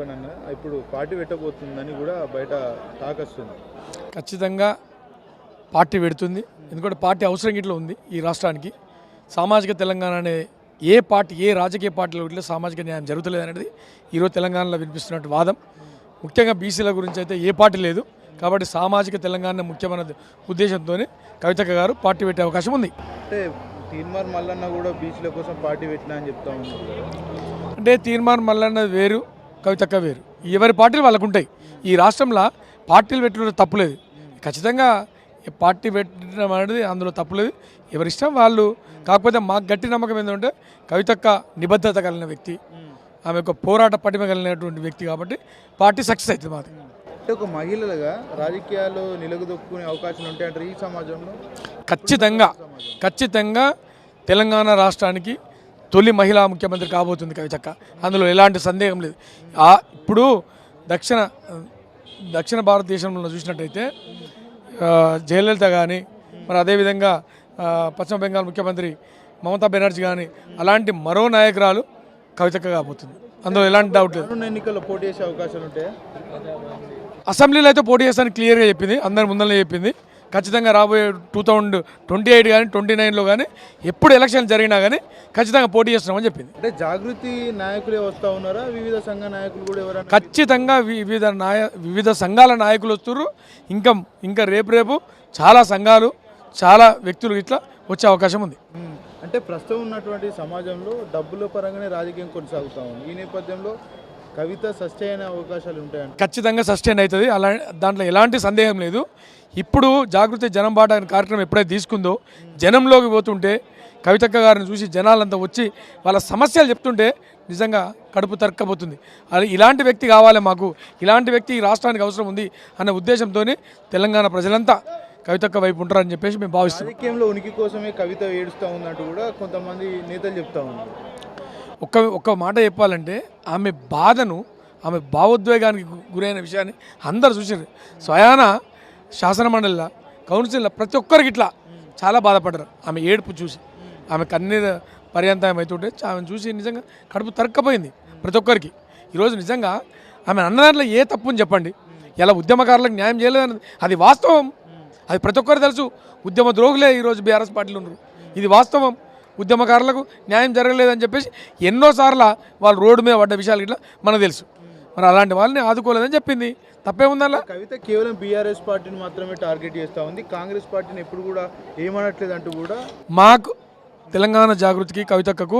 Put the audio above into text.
చెప్పండి అన్న ఇప్పుడు పార్టీ పెట్టబోతుందని కూడా బయట టాక్ వస్తుంది. ఖచ్చితంగా పార్టీ పెడుతుంది. ఎందుకంటే పార్టీ అవసరం ఇట్లా ఉంది ఈ రాష్ట్రానికి. సామాజిక తెలంగాణ అనే ఏ పార్టీ ఏ రాజకీయ పార్టీలో ఇట్లా సామాజిక న్యాయం జరుగుతలేదు అనేది ఈరోజు తెలంగాణలో వినిపిస్తున్నట్టు వాదం. ముఖ్యంగా బీసీల గురించి అయితే ఏ పార్టీ లేదు. కాబట్టి సామాజిక తెలంగాణ ముఖ్యమైన ఉద్దేశంతో కవితక్క గారు పార్టీ పెట్టే అవకాశం ఉంది. అంటే తీన్మార్ మల్లన్న కూడా బీచ్ల కోసం పార్టీ పెట్టినా అని చెప్తా ఉన్నారు. కదా అంటే తీర్మానం మల్లన్న వేరు కవితక్క వేరు. ఎవరి పార్టీలు వాళ్ళకు ఉంటాయి ఈ రాష్ట్రంలో పార్టీలు పెట్టడం తప్పులేదు. ఖచ్చితంగా ఈ పార్టీ పెట్టడం అనేది అందులో తప్పులేదు. ఎవరిష్టం వాళ్ళు. కాకపోతే మాకు గట్టి నమ్మకం ఏంటంటే కవితక్క నిబద్ధత కలిగిన వ్యక్తి. ఆమె యొక్క పోరాట పటిమ కలిగినటువంటి వ్యక్తి కాబట్టి పార్టీ సక్సెస్ అవుతుంది మాది. అంటే ఒక మహిళలుగా రాజకీయాల్లో నిలగదొక్కునే అవకాశాలు ఉంటాయంటారు ఈ సమాజంలో? ఖచ్చితంగా ఖచ్చితంగా తెలంగాణ రాష్ట్రానికి తొలి మహిళా ముఖ్యమంత్రి కాబోతుంది కవితక్క అందులో ఎలాంటి సందేహం లేదు. ఇప్పుడు దక్షిణ దక్షిణ భారతదేశంలో చూసినట్టయితే జయలలిత కానీ మరి అదేవిధంగా పశ్చిమ బెంగాల్ ముఖ్యమంత్రి మమతా బెనర్జీ కానీ అలాంటి మరో నాయకురాలు కవితక్క కాబోతుంది. అందులో ఎలాంటి డౌట్ లేదు. ఎన్నికల్లో పోటీ చేసే అవకాశాలు ఉంటాయా? అసెంబ్లీలో అయితే పోటీ చేస్తానని క్లియర్గా చెప్పింది. అందరి ముందరనే చెప్పింది. ఖచ్చితంగా రాబోయే టూ థౌజండ్ ట్వంటీ ఎయిట్ కానీ ట్వంటీ నైన్లో కానీ ఎప్పుడు ఎలక్షన్ జరిగినా కానీ ఖచ్చితంగా పోటీ చేస్తున్నామని చెప్పింది. అంటే జాగృతి నాయకులే వస్తూ ఉన్నారా? వివిధ సంఘ నాయకులు కూడా ఎవరైనా ఖచ్చితంగా వివిధ నాయ వివిధ సంఘాల నాయకులు వస్తున్నారు ఇంకా ఇంకా రేపు రేపు చాలా సంఘాలు చాలా వ్యక్తులు ఇట్లా వచ్చే అవకాశం ఉంది. అంటే ప్రస్తుతం ఉన్నటువంటి సమాజంలో డబ్బుల పరంగానే రాజకీయం కొనసాగుతా ఉంది. ఈ నేపథ్యంలో కవిత సస్టైన్ అవకాశాలు ఉంటాయంట. ఖచ్చితంగా సస్టైన్ అవుతుంది. అలా దాంట్లో ఎలాంటి సందేహం లేదు. ఇప్పుడు జాగృతి జనం బాట అనే కార్యక్రమం ఎప్పుడైతే తీసుకుందో జనంలోకి పోతుంటే కవితక్క గారిని చూసి జనాలంతా వచ్చి వాళ్ళ సమస్యలు చెప్తుంటే నిజంగా కడుపు తరక్కపోతుంది. అది ఇలాంటి వ్యక్తి కావాలి మాకు. ఇలాంటి వ్యక్తి ఈ రాష్ట్రానికి అవసరం ఉంది అనే ఉద్దేశంతో తెలంగాణ ప్రజలంతా కవితక్క వైపు ఉంటారని చెప్పేసి మేము భావిస్తున్నాం. రాజకీయంలో ఉనికి కోసమే కవిత ఏడుస్తూ ఉందంటూ కూడా కొంతమంది నేతలు చెప్తా ఉన్నారు. ఒక్క ఒక్క మాట చెప్పాలంటే ఆమె బాధను ఆమె భావోద్వేగానికి గురైన విషయాన్ని అందరు చూసారు స్వయాన శాసనమండలిలో కౌన్సిల్లో ప్రతి ఒక్కరికి ఇట్లా చాలా బాధపడ్డారు. ఆమె ఏడుపు చూసి ఆమె కన్నీరు పర్యంతం అవుతుంటే ఆమెను చూసి నిజంగా కడుపు తరక్కపోయింది ప్రతి ఒక్కరికి. ఈరోజు నిజంగా ఆమె అన్నదాంట్లో ఏ తప్పుని చెప్పండి? ఇలా ఉద్యమకారులకు న్యాయం చేయలేదని అది వాస్తవం. అది ప్రతి ఒక్కరు తెలుసు. ఉద్యమ ద్రోగులే ఈరోజు బీఆర్ఎస్ పార్టీలు ఉన్నారు. ఇది వాస్తవం. ఉద్యమకారులకు న్యాయం జరగలేదని చెప్పేసి ఎన్నోసార్లు వాళ్ళు రోడ్డు మీద పడ్డ విషయాలు ఇట్లా మనకు తెలుసు. మరి అలాంటి వాళ్ళని ఆదుకోలేదని చెప్పింది. తప్పేముందల్లా? కవిత కేవలం బీఆర్ఎస్ పార్టీని మాత్రమే టార్గెట్ చేస్తూ ఉంది. కాంగ్రెస్ పార్టీని ఎప్పుడు కూడా ఏమనట్లేదు అంటూ కూడా మాకు తెలంగాణ జాగృతికి కవితక్కకు